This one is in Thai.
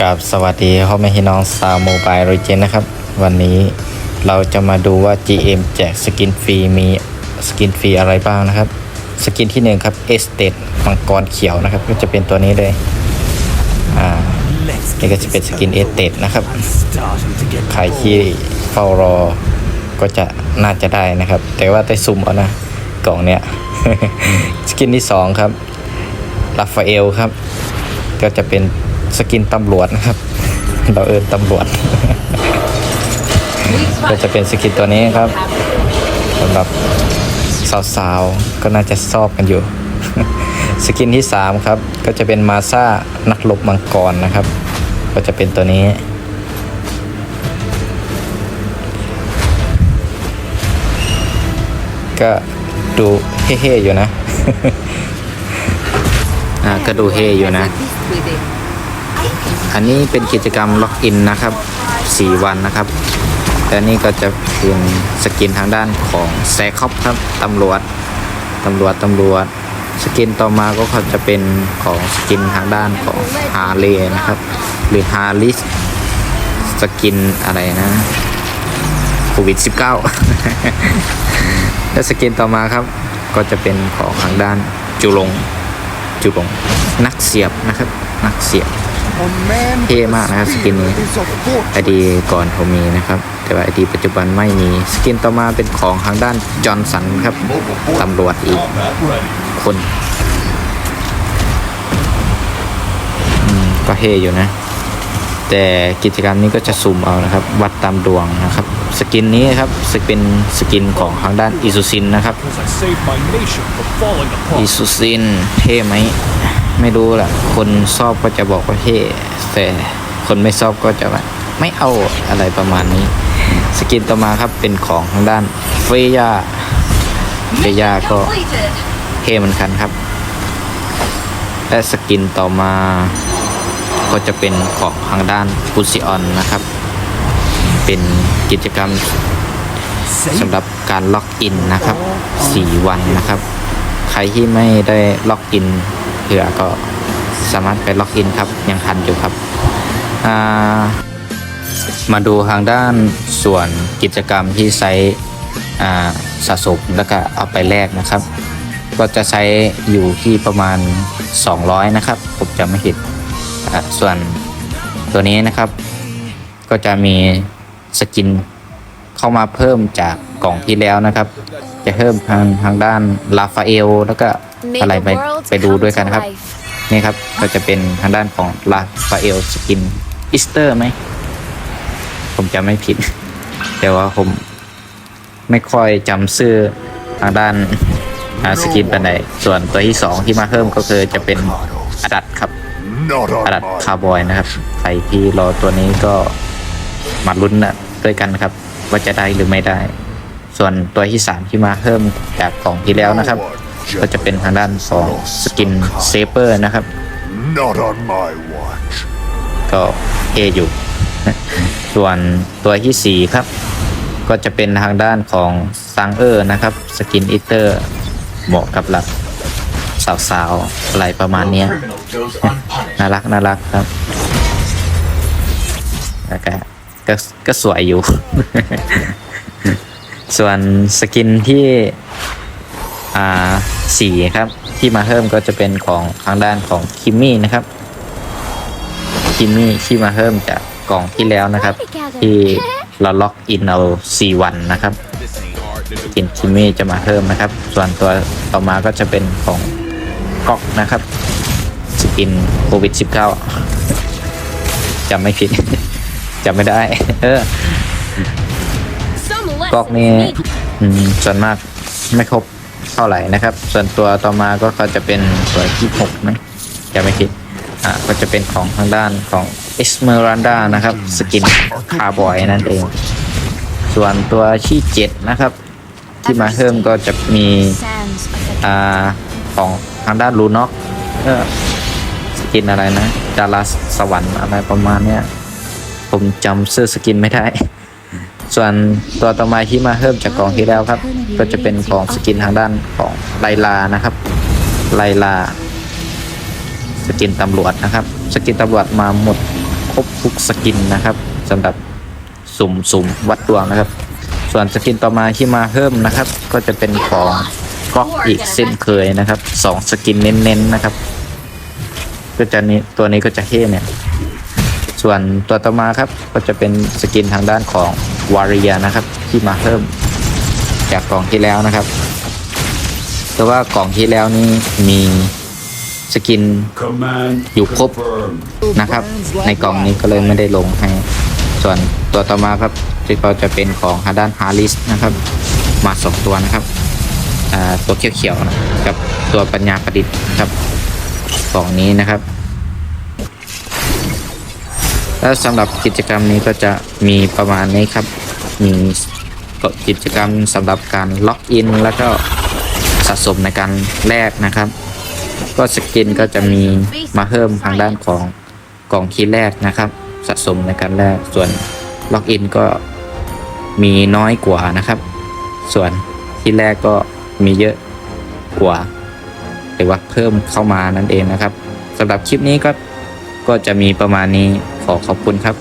กับสวัสดีพ่อแม่พี่น้องซาวโมบายโรเจนนะครับ วันนี้เราจะมาดูว่า GM แจกสกินฟรีมีสกินฟรีอะไรบ้างนะครับ สกินที่หนึ่งครับเอสเตดมังกรเขียวนะครับ ก็จะเป็นตัวนี้เลยอ่านี่ก็จะเป็นสกินเอสเตดนะครับใครที่เฝ้ารอก็จะน่าจะได้นะครับ แต่ว่าได้ซุ่มเอานะกล่องเนี้ยสกินที่สองครับลาฟาเอลครับ ก็จะเป็น สกินตำรวจนะครับ เราเอินตำรวจ ก็จะเป็นสกินตัวนี้ครับสำหรับสาวๆ ก็น่าจะชอบกันอยู่ สกินที่ 3 ครับ ก็จะเป็นมาซ่านักลบมังกรนะครับ ก็จะเป็นตัวนี้ ก็ดูเฮ่ๆอยู่นะ อ่าก็ดูเฮ่อยู่นะ อันนี้เป็นกิจกรรมล็อกอินนะครับ 4 วันนะครับแต่นี่ก็จะเป็นสกินทางด้านของแซคอปครับตำรวจตำรวจตำรวจ สกินต่อมาก็จะเป็นของสกินทางด้านของฮาร์เลย์นะครับ หรือฮาริสสกินอะไรนะโควิด -19 และสกินต่อมาครับ ก็จะเป็นของทางด้านจุลงจุลงนักเสียบนะครับ นักเสียบ เท่มากนะครับสกินนี้อดีก่อนผมมีนะครับ แต่ว่าอดีปัจจุบันไม่มีสกินต่อมาเป็นของทางด้านจอห์นสันครับตำรวจอีกคนก็เฮอยู่นะ แต่กิจกรรมนี้ก็จะสุ่มเอานะครับ วัดตามดวงนะครับ สกินนี้ครับสกินสกินของทางด้านอิซูซินนะครับอิซูซินเท่ไหม ไม่รู้แหละคนชอบก็จะบอกว่าเท่แต่คนไม่ชอบก็จะไม่เอาอะไรประมาณนี้ สกินต่อมาครับเป็นของทางด้านเฟย่าเฟย่าก็เท่เหมือนกันครับ และสกินต่อมาก็จะเป็นของทางด้านพุซิออนนะครับ เป็นกิจกรรมสำหรับการล็อกอินนะครับ 4 วันนะครับ ใครที่ไม่ได้ล็อกอิน เผื่อก็สามารถไปล็อกอินครับ ยังทันอยู่ครับามาดูทางด้านส่วนกิจกรรมที่ใช้สะสมแล้วก็เอาไปแลกนะครับ ก็จะใช้อยู่ที่ประมาณ 200 นะครับ ผมจำไม่ผิดส่วนตัวนี้นะครับ ก็จะมีสกินเข้ามาเพิ่มจากกล่องที่แล้วนะครับ จะเพิ่มทางทางด้านลาฟาเอลแล้วก็ อะไรไปไปดูด้วยกันครับ นี่ครับก็จะเป็นทางด้านของลาฟาเอลสกินอิสเตอร์ไหม ผมจำไม่ผิด แต่ว่าผมไม่ค่อยจำชื่อทางด้านอ่าสกินปันไหนส่วนตัวที่สองที่มาเพิ่มก็คือจะเป็นอดัดครับ Not อ on ดัด my คาร์บอยนะครับ ใครที่รอตัวนี้ก็มาลุ้นนะด้วยกันนะครับ ว่าจะได้หรือไม่ได้ ส่วนตัวที่สามที่มาเพิ่มจากกล่องที่แล้วนะครับ ก็จะเป็นทางด้านของสกินเซเปอร์นะครับ Not on my watch. ก็เออยู่ ส่วนตัวที่สี่ครับ ก็จะเป็นทางด้านของซังเออร์นะครับ สกินอิเตอร์เหมาะกับหลักสาวๆอะไรประมาณเนี้ยน่ารักน่ารักครับแล้วก็ก็ก็สวยอยู่ ส่วนสกินที่ อ่า สีครับ ที่มาเพิ่มก็จะเป็นของทางด้านของคิมมี่นะครับคิมมี่ที่มาเพิ่มจากกล่องที่แล้วนะครับ ที่เราล็อกอินเอา4วันนะครับสกินคิมมี่จะมาเพิ่มนะครับ ส่วนตัวต่อมาก็จะเป็นของก๊อกนะครับสกินโควิด 19 จำไม่ผิดจำไม่ได้เออก๊อกนี่อืมส่วนมากไม่ครบ เท่าไหร่นะครับ ส่วนตัวต่อมาก็จะเป็นตัวที่หกไหมจำไม่ผิดอ่าก็จะเป็นของทางด้านของ Esmeralda นะครับสกินคาร์บอยนั่นเอง ส่วนตัวที่เจ็ดนะครับ ที่มาเพิ่มก็จะมีอ่าของทางด้านลูน็อกเออสกินอะไรนะดาราสวรรค์อะไรประมาณเนี้ยผมจำชื่อสกินไม่ได้ ส่วนตัวต่อมาที่มาเพิ่มจากกล่องที่แล้วครับ ก็จะเป็นของสกินทางด้านของไลลานะครับ ไลลา สกินตำรวจนะครับ สกินตำรวจมาหมดครบทุกสกินนะครับสำหรับสุ่มสุ่มวัดดวงนะครับ ส่วนสกินต่อมาที่มาเพิ่มนะครับ ก็จะเป็นของก๊อกอีกเส้นเคยนะครับสองสกินเน้นๆนะครับ ก็จะนี้ตัวนี้ก็จะเท่เนี่ย ส่วนตัวต่อมาครับก็จะเป็นสกินทางด้านของ วาริยานะครับ ที่มาเพิ่มจากกล่องที่แล้วนะครับ แต่ว่ากล่องที่แล้วนี่มีสกิน Command อยู่ครบ confirmed. นะครับ ในกล่องนี้ก็เลยไม่ได้ลงให้ ส่วนตัวต่อมาครับที่ก็จะเป็นของทางด้านฮาริสนะครับ มาสองตัวนะครับอ่าตัวเขียวๆนะกับ ตัวปัญญาประดิษฐ์นะครับกล่องนี้นะครับ แล้วสำหรับกิจกรรมนี้ก็จะมีประมาณนี้ครับ มีกิจกรรมสำหรับการล็อกอิน แล้วก็สะสมในการแลกนะครับ ก็สกินก็จะมีมาเพิ่มทางด้านของกล่องคีย์แรกนะครับ สะสมในการแลกส่วนล็อกอินก็มีน้อยกว่านะครับ ส่วนที่แรกก็มีเยอะกว่าหรือว่าเพิ่มเข้ามานั่นเองนะครับสำหรับคลิปนี้ก็ก็จะมีประมาณนี้ ขอขอบคุณครับ